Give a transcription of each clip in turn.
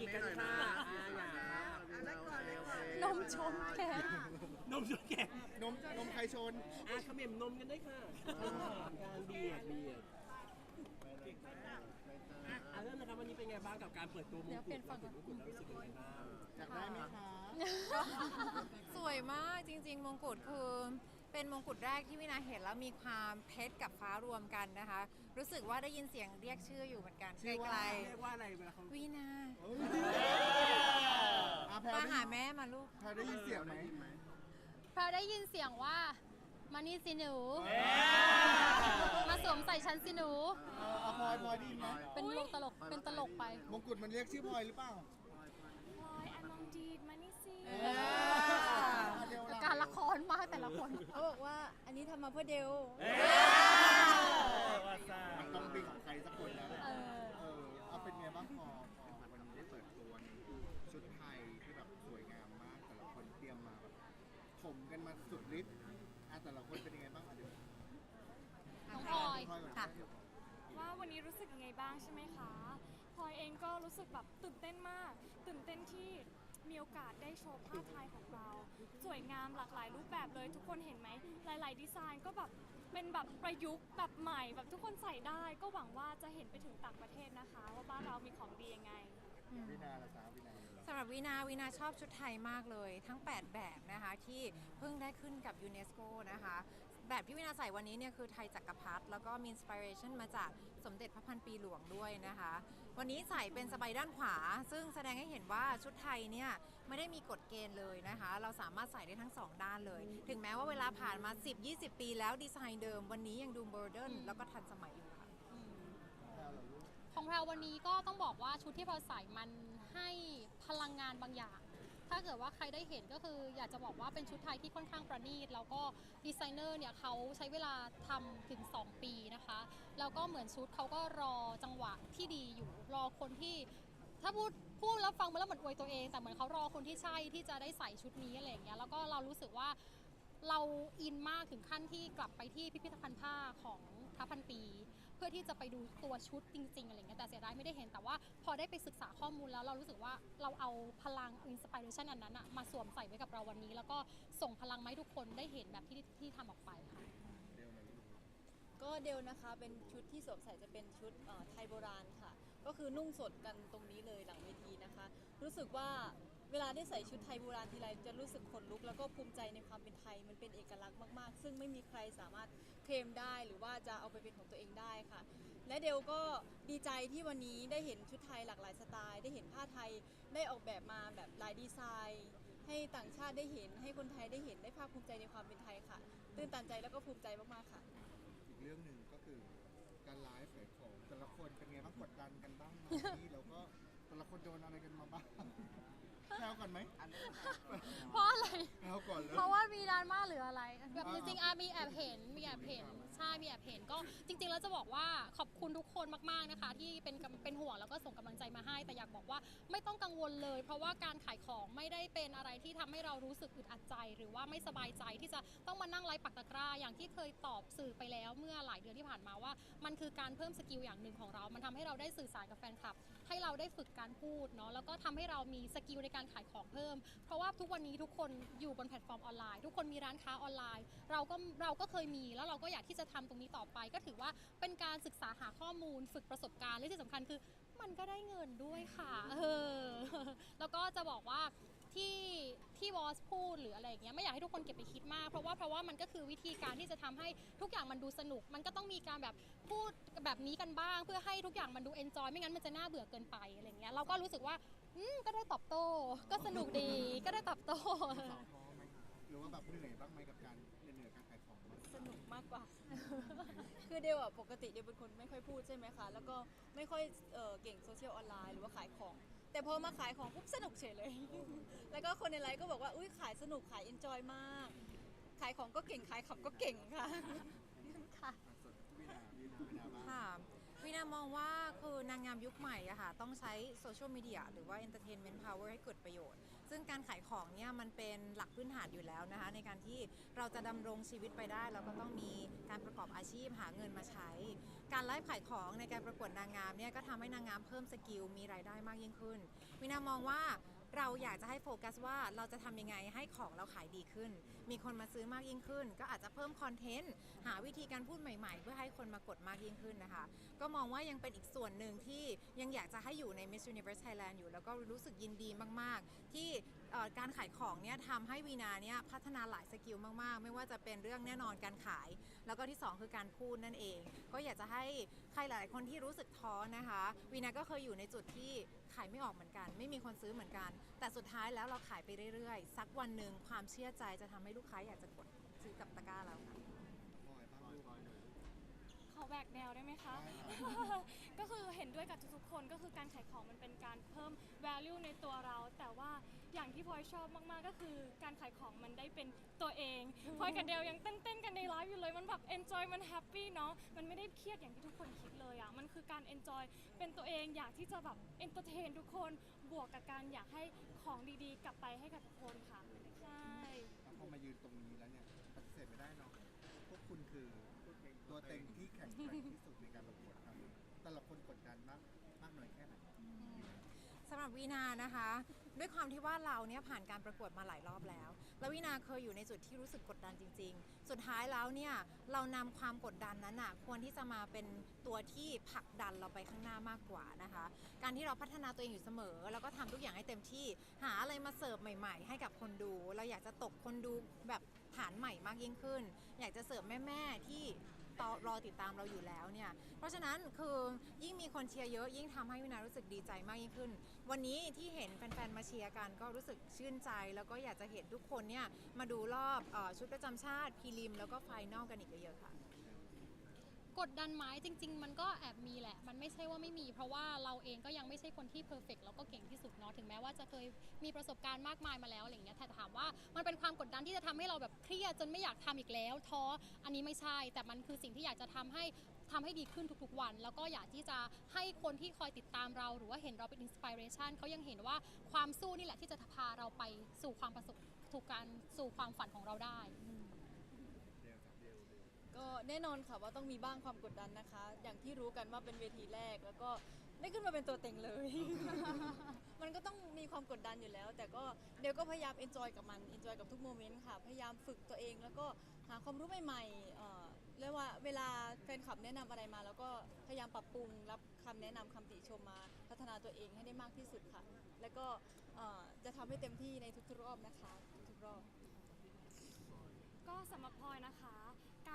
กีดกันค่ะอ่าอย่าอะไรก่อนเลยก่อน นมชมแกนมชนแก่นมนมใครชนอะเขม่มนมกันได้ค่ะการเบียดเบียดอะเริ่มนะครับวันนี้เป็นไงบ้างกับการเปิดตัวมงเดี๋ยวเปลี่ยนฝั่งก่อน มงกุฎแล้วรู้สึกยังไงบ้าง อยากได้ไหมคะ สวยมากจริง ๆ มงกุฎคือ เป็นมงกุฎแรกที่วินาเห็นแล้วมีความเพชรกับฟ้ารวมกันนะคะ รู้สึกว่าได้ยินเสียงเรียกชื่ออยู่เหมือนกันไกลเรียกว่าอะไรเวลาเขาๆวินาอาแพรมาได้หาแม่มาลูกแพรได้ยินเสียงไหมพอได้ยินเสียงว่ามานี่สิหนู มาสวมใส่ฉันสิหนู เออเอาพลอยพลอยได้ยินไหมเป็นมุกตลกเป็นตลกไป มงกุฎมันเรียกชื่อพลอยหรือเปล่า พลอยอันมองดีดมานี่สิอาเดลล่ะ การละครมากแต่ละคน เขาบอกว่าอันนี้ทำมาเพื่อเดลมันต้องเป็นของใครสักคนแล้วแหละเออ เออเอาเป็นไงบ้างพอพอวันนี้ได้เปิดตัวในชุดไทยที่แบบสวยงามมาก แต่ละคนเตรียมมาแบบถมกันมาสุดฤทธิ์อะแต่ละคนเป็นยังไงบ้างอะเดี๋ยวน้องพลอยพลอยก่อนค่ะ ว่าวันนี้รู้สึกยังไงบ้างใช่ไหมคะพลอยเองก็รู้สึกแบบตื่นเต้นมาก ตื่นเต้นที่ มีโอกาสได้โชว์ผ้าไทยของเรา สวยงามหลากหลายรูปแบบเลยทุกคนเห็นไหม หลาย ๆ ดีไซน์ก็แบบเป็นแบบประยุกต์แบบใหม่แบบทุกคนใส่ได้ก็หวังว่าจะเห็นไปถึงต่างประเทศนะคะ ว่าบ้านเรามีของดียังไง วินาละสาววินาสำหรับวินาวินาชอบชุดไทยมากเลย ทั้ง 8 แบบนะคะที่เพิ่งได้ขึ้นกับยูเนสโกนะคะ แบบที่วินาใส่วันนี้เนี่ยคือไทยจักรพรรดิแล้วก็มีอินสปิเรชันมาจากสมเด็จพระพันปีหลวงด้วยนะคะ วันนี้ใส่เป็นสบายด้านขวา ซึ่งแสดงให้เห็นว่าชุดไทยเนี่ยไม่ได้มีกฎเกณฑ์เลยนะคะ เราสามารถใส่ได้ทั้งสองด้านเลย ถึงแม้ว่าเวลาผ่านมา 10-20 ปีแล้วดีไซน์เดิม วันนี้ยังดูโมเดิร์นแล้วก็ทันสมัยอยู่ค่ะของเราวันนี้ก็ต้องบอกว่าชุดที่เราใส่มันให้พลังงานบางอย่าง ถ้าเกิดว่าใครได้เห็นก็คืออยากจะบอกว่าเป็นชุดไทยที่ค่อนข้างประณีต แล้วก็ดีไซเนอร์เนี่ยเขาใช้เวลาทำถึง 2 ปีนะคะ แล้วก็เหมือนชุดเขาก็รอจังหวะที่ดีอยู่รอคนที่ถ้าพูดพูดแล้วฟังมาแล้วเหมือนอวยตัวเอง แต่เหมือนเขารอคนที่ใช่ที่จะได้ใส่ชุดนี้อะไรอย่างเงี้ยแล้วก็เรารู้สึกว่าเราอินมากถึงขั้นที่กลับไปที่พิพิธภัณฑ์ผ้าของทัพพันปี พื่อที่จะไปดูตัวชุดจริง ๆ อะไรเงี้ยแต่เสียดายไม่ได้เห็นแต่ว่าพอได้ไปศึกษาข้อมูลแล้วเรารู้สึกว่าเราเอาพลังอินสปิเรชันอันนั้นอะมาสวมใส่ไว้กับเราวันนี้ แล้วก็ส่งพลังมาให้ทุกคนได้เห็นแบบที่ที่ทำออกไปค่ะก็เดลนะคะเป็นชุดที่สวมใส่จะเป็นชุดไทยโบราณค่ะ ก็คือนุ่งสดกันตรงนี้เลยหลังเวทีนะคะ รู้สึกว่าเวลาได้ใส่ชุดไทยโบราณทีไรจะรู้สึกขนลุกแล้วก็ภูมิใจในความเป็นไทยมันเป็นเอกลักษณ์มากๆ ซึ่งไม่มีใครสามารถเคลมได้หรือว่าจะเอาไปเป็นของตัวเองได้ค่ะ และเดลก็ดีใจที่วันนี้ได้เห็นชุดไทยหลากหลายสไตล์ ได้เห็นผ้าไทยได้ออกแบบมาแบบหลายดีไซน์ ให้ต่างชาติได้เห็น ให้คนไทยได้เห็นได้ภาคภูมิใจในความเป็นไทยค่ะ ตื่นตันใจแล้วก็ภูมิใจมากๆค่ะ อีกเรื่องหนึ่งก็คือ การไลฟ์ขายของแต่ละคนเป็นไงบ้างกดดันกันบ้างไหมแล้วก็แต่ละคนโดนอะไรกันมาบ้างแซวก่อนไหมเพราะอะไร แซวก่อนเลย เพราะว่า มีดราม่าหรืออะไร แบบจริงๆอามีแอบเห็น มีแอบเห็น ใช่ มีแอบเห็น ก็จริงๆ แล้วจะบอกว่าขอบคุณทุกคนมากๆนะคะ ที่เป็นกำเป็นห่วงแล้วก็ส่งกำลังใจมาให้ แต่อยากบอกว่าไม่ต้องกังวลเลย เพราะว่าการขายของไม่ได้เป็นอะไรที่ทำให้เรารู้สึกอึดอัดใจ หรือว่าไม่สบายใจที่จะต้องมานั่งไลฟ์ปักตะกร้า อย่างที่เคยตอบสื่อไปแล้วเมื่อหลายเดือนที่ผ่านมาว่า มันคือการเพิ่มสกิลอย่างหนึ่งของเรา มันทำให้เราได้สื่อสารกับแฟนคลับ ให้เราได้ฝึกการพูดเนาะ แล้วก็ทำให้เรามีสกิลในการขายของเพิ่ม เพราะว่าทุกวันนี้ทุกคนอยู่บนแพลตฟอร์มออนไลน์ทุกคนมีร้านค้าออนไลน์ เราก็เราก็เคยมีแล้วเราก็อยากที่จะทำตรงนี้ต่อไป ก็ถือว่าเป็นการศึกษาหาข้อมูล ฝึกประสบการณ์และที่สำคัญคือมันก็ได้เงินด้วยค่ะเออแล้วก็จะบอกว่าที่ที่วอสพูดหรืออะไรอย่างเงี้ยไม่อยากให้ทุกคนเก็บไปคิดมาก เพราะว่าเพราะว่ามันก็คือวิธีการที่จะทำให้ทุกอย่างมันดูสนุก มันก็ต้องมีการแบบพูดแบบนี้กันบ้าง เพื่อให้ทุกอย่างมันดูเอนจอยไม่งั้นมันจะน่าเบื่อเกินไปอะไรอย่างเงี้ยเราก็รู้สึกว่าอืมก็ได้ตอบโต้ ก็สนุกดีก็ได้ตอบโต้สาวท้อไหมหรือว่าแบบเหนื่อยบ้างไหมกับการเหนื่อยๆการขายของบ้างสนุกมากกว่า คือเดลอะปกติเดลเป็นคนไม่ค่อยพูดใช่ไหมคะ แล้วก็ไม่ค่อยเอ่อเก่งโซเชียลออนไลน์หรือว่าขายของ แต่พอมาขายของปุ๊บสนุกเฉยเลย แล้วก็คนในไลฟ์ก็บอกว่าอุ้ยขายสนุกขายเอนจอยมาก ขายของก็เก่งขายขำก็เก่งค่ะ ค่ะ อะส่วนวินาวินาวินาบ้างค่ะวินามองว่าคือนางงามยุคใหม่อะค่ะต้องใช้โซเชียลมีเดียหรือว่า Entertainment Power ให้เกิดประโยชน์ ซึ่งการขายของเนี่ยมันเป็นหลักพื้นฐานอยู่แล้วนะคะ ในการที่เราจะดำรงชีวิตไปได้ เราก็ต้องมีการประกอบอาชีพหาเงินมาใช้ การไลฟ์ขายของในการประกวดนางงามเนี่ยก็ทำให้นางงามเพิ่มสกิลมีรายได้มากยิ่งขึ้นวินามองว่า เราอยากจะให้โฟกัสว่าเราจะทำยังไงให้ของเราขายดีขึ้น มีคนมาซื้อมากยิ่งขึ้น ก็อาจจะเพิ่มคอนเทนต์หาวิธีการพูดใหม่ๆ เพื่อให้คนมากดมากยิ่งขึ้นนะคะ ก็มองว่ายังเป็นอีกส่วนหนึ่งที่ยังอยากจะให้อยู่ใน Miss Universe Thailand อยู่ แล้วก็รู้สึกยินดีมากๆ ที่การขายของเนี่ยทำให้วีนาเนี่ยพัฒนาหลายสกิลมากๆ ไม่ว่าจะเป็นเรื่องแน่นอนการขาย แล้วก็ที่ 2 คือการพูดนั่นเอง ก็อยากจะให้ใครหลายๆคนที่รู้สึกท้อนะคะวีนาก็เคยอยู่ในจุดที่ ขายไม่ออกเหมือนกัน ไม่มีคนซื้อเหมือนกัน แต่สุดท้ายแล้วเราขายไปเรื่อยๆ สักวันหนึ่งความเชื่อใจจะทำให้ลูกค้าอยากจะกดซื้อกับตะกร้าเราค่ะ ปล่อยบ้างลูก ขอแบกแนวได้ไหมคะ ก็คือเห็นด้วยกับทุกๆคนก็คือการขายของมันเป็นการเพิ่ม value ในตัวเรา แต่ว่าอย่างที่พลอยชอบมากๆก็คือการขายของมันได้เป็นตัวเองพลอยกับเดลยังเต้นๆกันในไลฟ์อยู่เลยมันแบบ enjoy มัน happy เนาะมันไม่ได้เครียดอย่างที่ทุกคนคิดเลยอะ่ะมันคือการ enjoy เป็นตัวเองอยากที่จะแบบ entertain ทุกคนบวกกับการอยากให้ของดีๆ กลับไปให้กับทุกคนค่ะใช่ แล้วพอมายืนตรงนี้แล้วเนี่ยปฏิเสธไม่ได้เนาะ พวกคุณคือตัวเต็งที่แข็งแกร่งที่สุดในการประกวดครั้งนี้แต่ละคนกดดันมากมากน้อยแค่ไหนสำหรับวีนานะคะ ด้วยความที่ว่าเราเนี่ยผ่านการประกวดมาหลายรอบแล้ว แล้ววีนาเคยอยู่ในจุดที่รู้สึกกดดันจริง ๆ สุดท้ายแล้วเนี่ยเรานำความกดดันนั้นอะควรที่จะมาเป็นตัวที่ผลักดันเราไปข้างหน้ามากกว่านะคะ การที่เราพัฒนาตัวเองอยู่เสมอ แล้วก็ทำทุกอย่างให้เต็มที่หาอะไรมาเสิร์ฟใหม่ ๆ ให้กับคนดู เราอยากจะตกคนดูแบบ ฐานใหม่มากยิ่งขึ้น อยากจะเสิร์ฟแม่ๆที่ตอรอติดตามเราอยู่แล้วเนี่ย เพราะฉะนั้นคือยิ่งมีคนเชียร์เยอะยิ่งทำให้วินารู้สึกดีใจมากยิ่งขึ้น วันนี้ที่เห็นแฟนๆมาเชียร์กันก็รู้สึกชื่นใจ แล้วก็อยากจะเห็นทุกคนเนี่ยมาดูรอบอชุดประจำชาติพรีลิม แล้วก็ไฟนอลกันอีกเยอะๆค่ะ กดดันไหมจริง ๆ มันก็แอบมี ไม่ใช่ว่าไม่มี เพราะว่าเราเองก็ยังไม่ใช่คนที่เพอร์เฟกแล้วก็เก่งที่สุดเนาะถึงแม้ว่าจะเคยมีประสบการณ์มากมายมาแล้วอะไรอย่างเงี้ยแต่ถามว่ามันเป็นความกดดันที่จะทำให้เราแบบเครียดจนไม่อยากทำอีกแล้วท้ออันนี้ไม่ใช่ แต่มันคือสิ่งที่อยากจะทำให้ทำให้ดีขึ้นทุกๆวัน แล้วก็อยากที่จะให้คนที่คอยติดตามเรา หรือว่าเห็นเราเป็นอินสปิเรชันเขายังเห็นว่าความสู้นี่แหละที่จะพาเราไปสู่ความประสบถูกการสู่ความฝันของเราได้ ก็แน่นอนค่ะว่าต้องมีบ้างความกดดันนะคะ อย่างที่รู้กันว่าเป็นเวทีแรก แล้วก็ได้ขึ้นมาเป็นตัวเต็งเลย มันก็ต้องมีความกดดันอยู่แล้ว แต่ก็เดี๋ยวก็พยายามเอนจอยกับมันเอนจอยกับทุกโมเมนต์ค่ะ พยายามฝึกตัวเองแล้วก็หาความรู้ใหม่ๆเอ่อเรียกว่าเวลาแฟนคลับแนะนำอะไรมา แล้วก็พยายามปรับปรุงรับคำแนะนำคำติชมมา พัฒนาตัวเองให้ได้มากที่สุดค่ะ แล้วก็เอ่อจะทำให้เต็มที่ในทุกๆรอบนะคะ ทุกๆรอบ ก็สำหรับพลอยนะคะ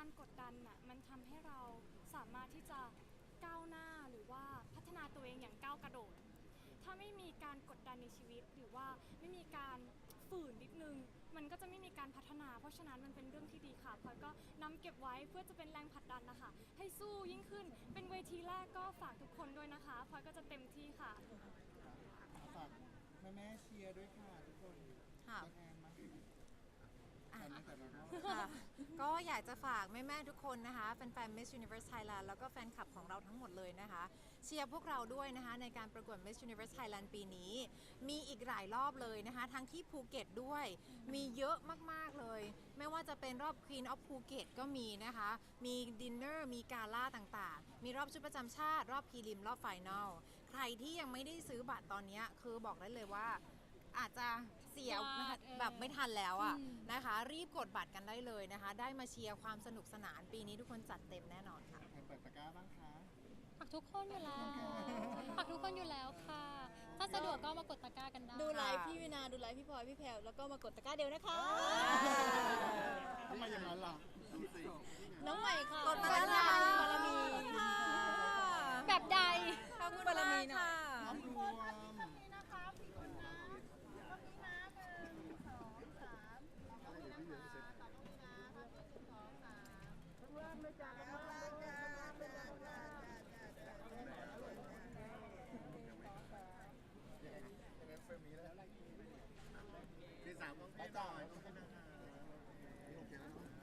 การกดดันน่ะมันทำให้เราสามารถที่จะก้าวหน้าหรือว่าพัฒนาตัวเองอย่างก้าวกระโดด ถ้าไม่มีการกดดันในชีวิต หรือว่าไม่มีการฝืนนิดนึง มันก็จะไม่มีการพัฒนา เพราะฉะนั้นมันเป็นเรื่องที่ดีค่ะพลอยก็นำเก็บไว้เพื่อจะเป็นแรงผลักดันนะคะ ให้สู้ยิ่งขึ้น เป็นเวทีแรกก็ฝากทุกคนด้วยนะคะพลอยก็จะเต็มที่ค่ะ ฝากแม่แม่ๆเชียร์ด้วยค่ะทุกคนค่ะ ตัวแทนมา อะแต่ไม่แต่ละรอบค่ะก็อยากจะฝากแม่ๆทุกคนนะคะแฟนๆ Miss Universe Thailand แล้วก็แฟนคลับของเราทั้งหมดเลยนะคะ เชียร์พวกเราด้วยนะคะในการประกวด Miss Universe Thailand ปีนี้ มีอีกหลายรอบเลยนะคะ ทั้งที่ภูเก็ตด้วย มีเยอะมากๆเลย ไม่ว่าจะเป็นรอบ Queen of Phuket ก็มีนะคะ มีดินเนอร์มีกาล่าต่างๆ มีรอบชุดประจำชาติ รอบพรีลิมรอบไฟนอลใครที่ยังไม่ได้ซื้อบัตรตอนนี้คือบอกได้เลยว่า อาจจะเสียนะคะเออแบบไม่ทันแล้วอะอืม นะคะ รีบกดบัตรกันได้เลยนะคะ ได้มาเชียร์ความสนุกสนานปีนี้ทุกคนจัดเต็มแน่นอนค่ะ ใครเปิดตะกร้าบ้างคะฝากทุกคนอยู่แล้วฝากทุกคนอยู่แล้วค่ะ ถ้าสะดวกก็มากดตะกร้ากันได้ ดูไลฟ์พี่วินาดูไลฟ์พี่พลอยพี่แพรวแล้วก็มากดตะกร้าเดียวนะคะ ทำไมอย่างนั้นล่ะน้องใหม่ค่ะกดมาแล้วล่ะบารมี แบบใด ขอบคุณบารมีมากหน่อยค่ะพร้อมรวม ที่สามต้องพี่หน่อยต้องพี่นะคะโอเคแล้วเนอะ